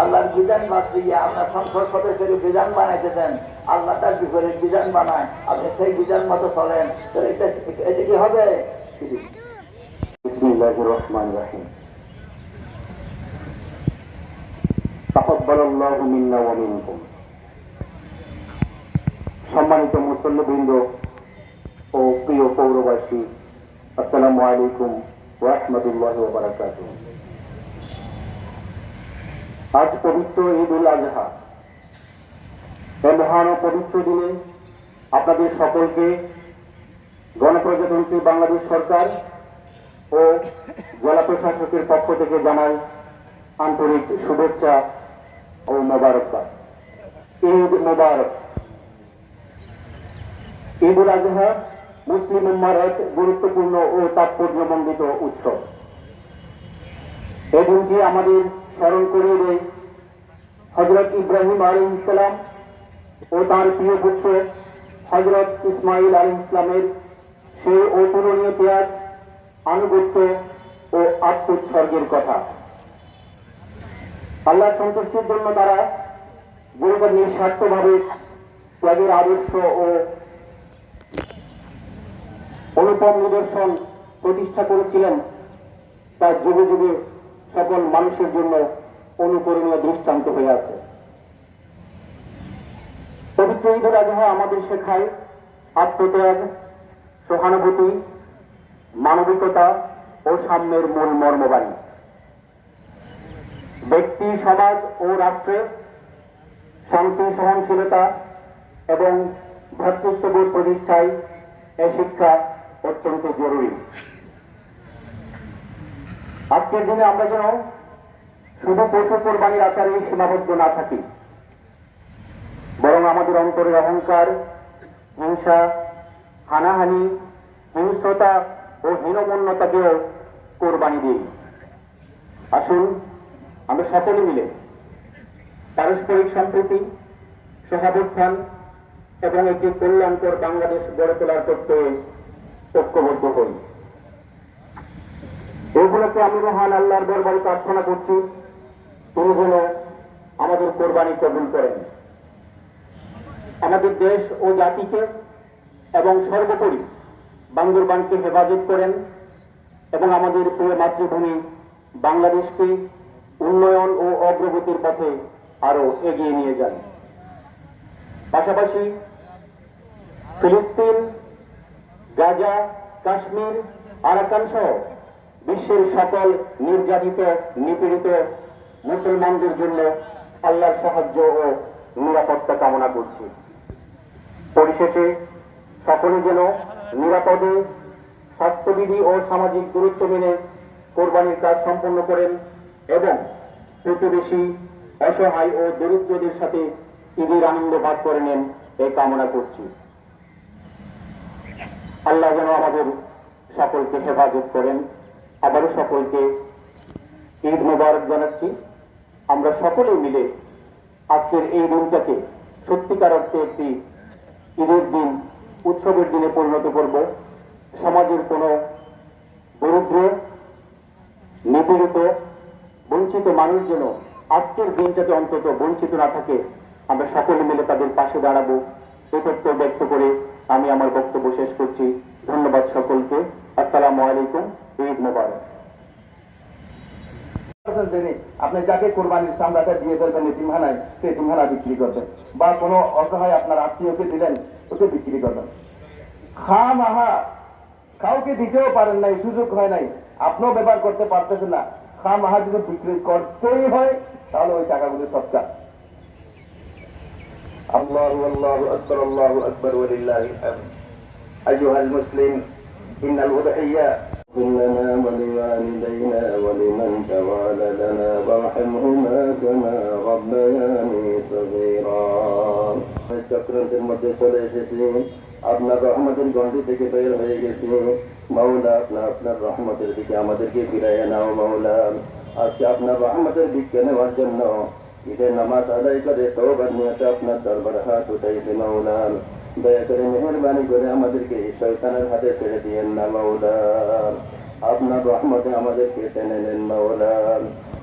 আল্লাহর বিধান বাঁচিয়ে আপনার সংসদ সদস্যের বিধান বানাইতে দেন আল্লাহ তার বিপরীত বিধান বানায়। আপনি সেই বিধান মতো চলেন। এটা কি হবে? সম্মানিত মুসল্লিবৃন্দ ও প্রিয় পৌরবাসী, আসসালামু আলাইকুম। ওয়া রাহমাতুল্লাহি ওয়া বারাকাতুহু। আজ পবিত্র ঈদ উল আজহা মহান পবিত্র দিনে আপনাদের সকলকে গণপ্রজাতন্ত্রী বাংলাদেশ সরকার ও জেলা প্রশাসকের পক্ষ থেকে জানাই আন্তরিক শুভেচ্ছা ও মোবারকবাদ। ঈদ মোবারক। ঈদ উল আজহা মুসলিম উম্মার এক গুরুত্বপূর্ণ ও তাৎপর্যমণ্ডিত উৎসব। এই দিনটি আমাদের স্মরণ করিয়ে দেয় হজরত ইব্রাহিম আলী ইসলাম ও তার প্রিয় পুত্র হজরত ইসমাইল আলী ইসলামের সেই অতুলনীয় ত্যাগ, আনুগত্য ও আত্মোৎসর্গের কথা। আল্লাহ সন্তুষ্টির জন্য তারা যেরকম নিঃস্বার্থভাবে ত্যাগের আদর্শ ও অনুপম নিদর্শন প্রতিষ্ঠা করেছিলেন তার যুগে যুগে সকল মানুষের জন্য অনুকরণীয় দৃষ্টান্ত হয়ে আছে। পবিত্র ঈদুল আজহা আমাদের শেখায় আত্মত্যাগ, সহানুভূতি, মানবিকতা ও সাম্যের মূল মর্মবাণী। ব্যক্তি, সমাজ ও রাষ্ট্রে শান্তি, সহনশীলতা এবং ভ্রাতৃত্ববোধ প্রতিষ্ঠায় এ শিক্ষা অত্যন্ত জরুরি। আজকের দিনে আমরা যেন শুধু পশু কোরবানির আকারে সীমাবদ্ধ না থাকি, বরং আমাদের অন্তরের অহংকার, হিংসা, হানাহানি, হিংস্রতা ও হীনমন্যতাকেও কোরবানি দিই। আসুন, আমরা সকলে মিলে পারস্পরিক সম্প্রীতি, সহাবস্থান এবং একটি কল্যাণকর বাংলাদেশ গড়ে তোলার প্রত্যয়ে ঐক্যবদ্ধ হই। এগুলোকে আমি মহান আল্লাহর দরবারে প্রার্থনা করছি। তিনি যেন আমাদের কোরবানি কবুল করেন। আমাদের দেশ ও জাতিকে এবং সর্বোপরি বান্দরবানকে হেফাজত করেন এবং আমাদের প্রিয় মাতৃভূমি বাংলাদেশকে উন্নয়ন ও অগ্রগতির পথে আরও এগিয়ে নিয়ে যান। পাশাপাশি ফিলিস্তিন গাজা, কাশ্মীর আরাকান সহ বিশ্বের সকল নির্যাতিত, নিপীড়িত মুসলমানদের জন্য আল্লাহর সাহায্য ও নিরাপত্তা কামনা করছি। পরিশেষে, সকলে যেন নিরাপদে স্বাস্থ্যবিধি ও সামাজিক দূরত্ব মেনে কোরবানির কাজ সম্পন্ন করেন এবং প্রতিবেশী, অসহায় ও দরিদ্রদের সাথে ঈদের আনন্দ ভাগ করে নেন এই কামনা করছি। আল্লাহ যেন আমাদের সকলকে হেফাজত করেন। আবারও সকলকে ঈদ মোবারক জানাচ্ছি। আমরা সকলে মিলে আজকের এই দিনটাকে সত্যিকার অর্থে একটি ঈদের দিন, উৎসবের দিনে পরিণত করব। সমাজের কোনো দরিদ্র, নিপীড়িত, বঞ্চিত মানুষ যেন আজকের দিনটাতে অন্তত বঞ্চিত না থাকে, আমরা সকলে মিলে তাদের পাশে দাঁড়াবো। এ তথ্য ব্যক্ত করে আমি আমার বক্তব্য শেষ করছি। ধন্যবাদ সকলকে। আসসালামু আলাইকুম। ঈদ মোবারক। আপনি যাকে সামলাটা দিয়ে ফেলবেন সে বিক্রি করবেন বা কোনো অসহায় আপনার আত্মীয়কে দিলেন ওকে বিক্রি করবেন। খা মাহা কাউকে দিতেও পারেন নাই, সুযোগ হয় নাই। আপনিও ব্যবহার করতে পারতেছেন না। খা মাহা যদি বিক্রি করতেই হয়, তাহলে ওই টাকাগুলো সৎকার। الله والله أكبر الله أكبر ولله الحمد أيها المسلم إن الأضحية لنا ولوالدينا ولمن توالى لنا وارحمهما كما ربياني صغيرا চক্রান্তের মধ্যে চলে এসেছি আপনার রহমতের গন্ডি থেকে বের হয়ে গেছি মাওলা আপনার আপনার রহমতের দিকে আমাদেরকে ফিরাইয়া নাও মাওলা আজকে আপনার রহমতের দিককে নেওয়ার জন্য ঈদের নামাজ আদায় করে, তওবার নিয়তে আপনার দরবার। হাত উঠাইছে মাওলা, দয়া করে মেহরবানি করে আমাদেরকে এই শয়তানের হাতে ছেড়ে দিয়েন না মাওলা। আপনার রহমতে আমাদেরকে টেনে নেন মাওলা।